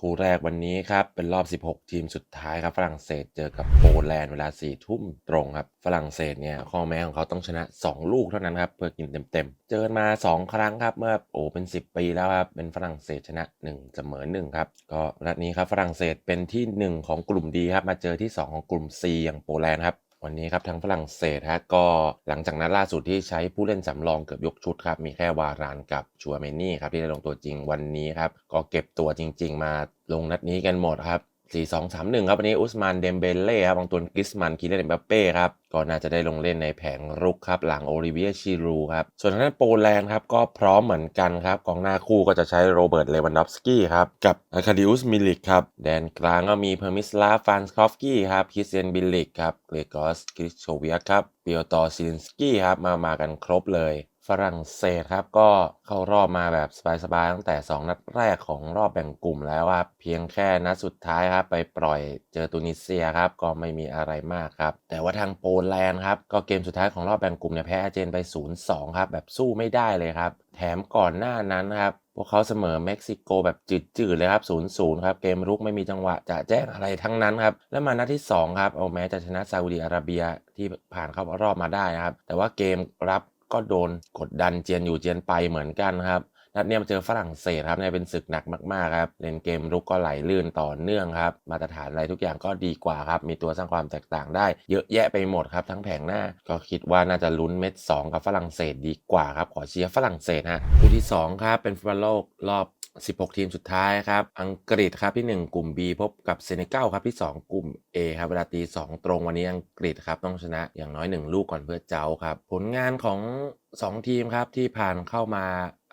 คู่แรกวันนี้ครับ เป็นรอบ 16 ทีมสุดท้ายครับ ฝรั่งเศสเจอกับโปแลนด์เวลา4ทุ่มตรงครับ ฝรั่งเศสเนี่ยข้อแม้ของเขาต้องชนะ 2 ลูกเท่านั้นครับ เพื่อกินเต็มๆ เจอกันมา 2 ครั้งครับ เมื่อโอ้เป็น 10 ปีแล้วครับ เป็นฝรั่งเศสชนะ 1 เสมอ1ครับ ก็นัดนี้ครับฝรั่งเศสเป็นที่ 1 ของกลุ่มดีครับ มาเจอที่ 2 ของกลุ่ม C อย่างโปแลนด์ครับ วันนี้ครับทางฝรั่งเศสฮะก็หลังจากนั้นล่าสุดที่ใช้ผู้เล่นสำรองเกือบยกชุดครับมีแค่วารานกับชัวเมนี่ครับที่ได้ลงตัวจริงวันนี้ครับก็เก็บตัวจริง ๆ มาลงนัดนี้กันหมดครับ4 2 3 1 ครับวันนี้อุสมานเดมเบเล่ครับบางตัวกิสมันคีเลนเอ็มบัปเป้ครับก็น่าจะได้ลงเล่นในแผงรุกครับ หลังโอลิเวียชิรูครับ ส่วนทางด้านโปแลนด์ครับ ก็พร้อมเหมือนกันครับ กองหน้าคู่ก็จะใช้โรเบิร์ต เลวันดอฟสกี้ครับ กับอาคาดิอุสมิลิกครับ แดนกลางก็มีเพอร์มิสลาฟานสคอฟกี้ครับคิสเซนบิลิกครับเกรกอสกริชโชเวียครับเปียตอซินสกี้ครับมามากันครบเลยฝรั่งเศสครับก็เข้ารอบมาแบบสบายๆตั้งแต่ 2 นัดแรกของรอบแบ่งกลุ่มแล้วครับเพียงแค่นัดสุดท้ายครับไปปล่อยเจอตุนิเซียครับก็ไม่มีอะไรมากครับ แต่ว่าทางโปแลนด์ครับ ก็เกมสุดท้ายของรอบแบ่งกลุ่มเนี่ยแพ้อาเจนไป 0-2 ครับ แบบสู้ไม่ได้เลยครับ แถมก่อนหน้านั้นครับ พวกเขาเสมอเม็กซิโกแบบจืดๆเลยครับ 0-0 ครับ เกมรุกไม่มีจังหวะจะแจ้งอะไรทั้งนั้นครับ แล้วมานัดที่ 2 ครับ เอาแม้จะชนะซาอุดีอาระเบียที่ผ่านเข้ารอบมาได้นะครับ แต่ว่าเกมรับก็โดนกดดันเจียนอยู่เจียนไปเหมือนกันครับ นัดเนี้ยมาเจอฝรั่งเศสครับเนี่ยเป็นศึกหนักมากๆครับเล่นเกมรุกก็ไหลลื่นต่อเนื่องครับมาตรฐานอะไรทุกอย่างก็ดีกว่าครับมีตัวสร้างความแตกต่างได้ เยอะแยะไปหมดครับทั้งแผงหน้า ก็คิดว่าน่าจะลุ้นเม็ด 2 กับฝรั่งเศสดีกว่าครับขอเชียร์ฝรั่งเศสฮะคู่ที่ 2 ครับ เป็นฟุตบอลโลกรอบ16 ทีมสุดท้ายครับ อังกฤษครับที่ 1 กลุ่ม B พบกับเซเนกัลครับที่ 2 กลุ่ม A ครับเวลาตี 2 ตรงวันนี้อังกฤษครับต้องชนะอย่างน้อย 1 ลูกก่อนเพื่อเจ้าครับ ผลงานของ สองทีมครับที่ผ่านเข้ามา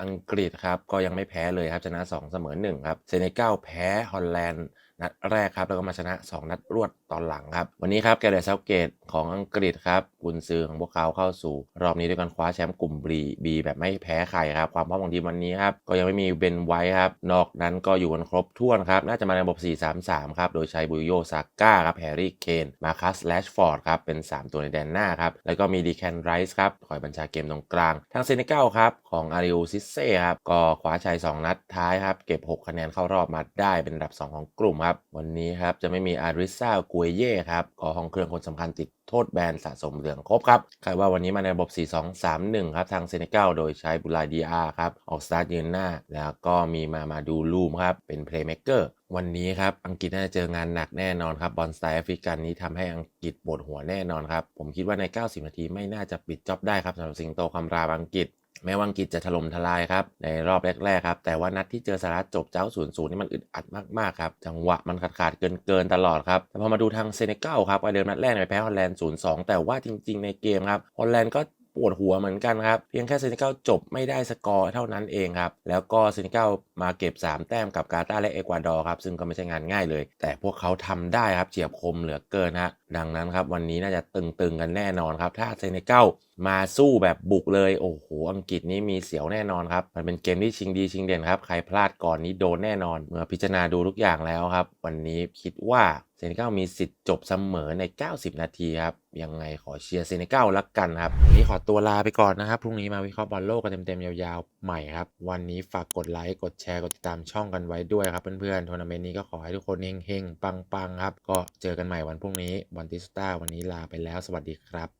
อังกฤษครับก็ยังไม่แพ้เลยครับชนะ2เสมอ1ครับเซเนกัลแพ้ฮอลแลนด์ นัดแรกครับ แล้วก็มาชนะ 2 นัดรวดตอนหลังครับ วันนี้ครับแกเรตเซาเกตของอังกฤษครับกุนซือของพวกเขาเข้าสู่ รอบนี้ด้วยการคว้าแชมป์กลุ่ม B B แบบไม่แพ้ใครครับ ความพร้อมของทีมวันนี้ครับก็ยังไม่มีเบนไว้ครับ นอกนั้นก็อยู่กันครบถ้วนครับ น่าจะมาในระบบ 4-3-3 ครับ โดยใช้บุยโยซาก้าครับแฮร์รี่เคนมาคัสแลชฟอร์ดครับเป็น 3 ตัวในแดนหน้าครับแล้วก็มีดีแคนไรส์ครับคอยบัญชาเกมตรงกลาง ทางเซเนกัลครับของอาริโอซิเซ่ครับก็คว้าชัย2นัดท้ายครับเก็บ 6 คะแนนเข้ารอบมาได้เป็นอันดับ 2 ของกลุ่มครับวันนี้ครับจะไม่มีอาริซากัวเย่ครับก็ห้องเครื่องคนสำคัญติดโทษแบนสะสมเหลืองครบครับคาดว่าวันนี้มาในระบบ 4-2-3-1 ครับ ทางเซเนกัลโดยใช้บุลาดีอาครับ ออกสตาร์ทยืนหน้า แล้วก็มีมามาดูลูมครับ เป็นเพลย์เม k เกอร์วันนี้ครับ อังกฤษน่าจะเจองานหนักแน่นอนครับ บอลสไตล์แอฟริกันนี้ทำให้อังกฤษปวดหัวแน่นอนครับ ผมคิดว่าใน 90 นาทีไม่น่าจะปิดจ็อบได้ครับสำหรับสิงโตคำรามอังกฤษ แม้ว่าอังกฤษจะถล่มทลายครับในรอบแรกๆครับ แต่ว่านัดที่เจอสหรัฐจบเจ้า0-0นี่มันอึดอัดมากๆครับ จังหวะมันขาดขาดๆเกินๆตลอดครับ แต่พอมาดูทางเซเนกัลครับว่าเดิมนัดแรกไปแพ้ฮอลแลนด์0-2แต่ว่าจริง ๆ ในเกมครับฮอลแลนด์ก็ปวดหัวเหมือนกันครับ เพียงแค่เซเนกัลจบไม่ได้สกอร์เท่านั้นเองครับ แล้วก็เซเนกัลมาเก็บ 3 แต้มกับกาตาและเอกวาดอร์ครับ ซึ่งก็ไม่ใช่งานง่ายเลย แต่พวกเขาทำได้ครับเฉียบคมเหลือเกินฮะดังนั้นครับวันนี้น่าจะตึงๆกันแน่นอนครับ ถ้าเซเนกัลมาสู้แบบบุกเลย โอ้โห อังกฤษนี้มีเสียวแน่นอนครับ มันเป็นเกมที่ชิงดีชิงเด่นครับ ใครพลาดก่อนนี้โดนแน่นอน เมื่อพิจารณาดูทุกอย่างแล้วครับ วันนี้คิดว่าเซเนกัลมีสิทธิ์จบเสมอใน 90 นาทีครับ ยังไงขอเชียร์เซเนกัลละกันครับ วันนี้ขอตัวลาไปก่อนนะครับ พรุ่งนี้มาวิเคราะห์บอลโลกกันเต็มๆ ยาวๆ ใหม่ครับ วันนี้ฝากกดไลค์ กดแชร์ กดติดตามช่องกันไว้ด้วยครับเพื่อนๆ ทัวร์นาเมนต์นี้ก็ขอให้ทุกคนเฮงๆ ปังๆ ครับ ก็เจอกันใหม่วันพรุ่งนี้บอลติสตาวันนี้ลาไปแล้ว สวัสดีครับ